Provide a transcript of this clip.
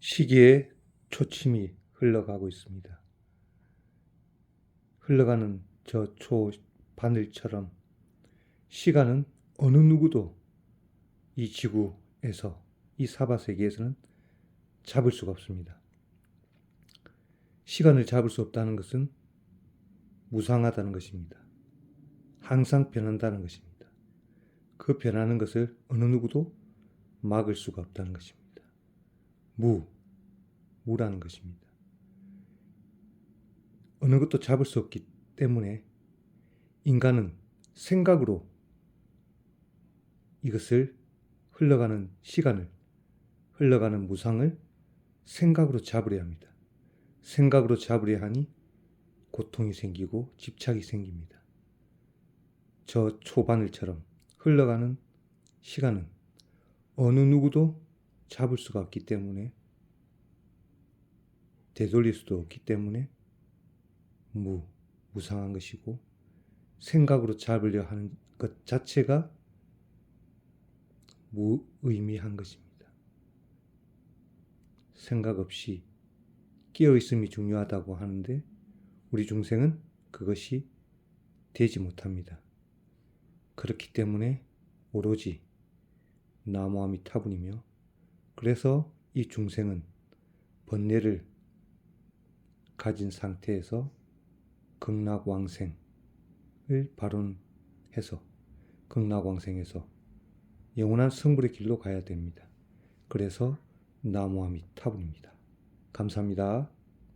시기에 초침이 흘러가고 있습니다. 흘러가는 저 초 바늘처럼 시간은 어느 누구도 이 지구에서 이 사바 세계에서는 잡을 수가 없습니다. 시간을 잡을 수 없다는 것은 무상하다는 것입니다. 항상 변한다는 것입니다. 그 변하는 것을 어느 누구도 막을 수가 없다는 것입니다. 무, 무라는 것입니다. 어느 것도 잡을 수 없기 때문에 인간은 생각으로 이것을 흘러가는 시간을, 흘러가는 무상을 생각으로 잡으려 합니다. 생각으로 잡으려 하니 고통이 생기고 집착이 생깁니다. 저 초바늘처럼 흘러가는 시간은 어느 누구도 잡을 수가 없기 때문에 되돌릴 수도 없기 때문에 무, 무상한 것이고 생각으로 잡으려 하는 것 자체가 무의미한 것입니다. 생각 없이 깨어 있음이 중요하다고 하는데 우리 중생은 그것이 되지 못합니다. 그렇기 때문에 오로지 나무아미 타분이며 그래서 이 중생은 번뇌를 가진 상태에서 극락왕생을 발언해서 극락왕생에서 영원한 성불의 길로 가야 됩니다. 그래서 나무아미 타분입니다. 감사합니다.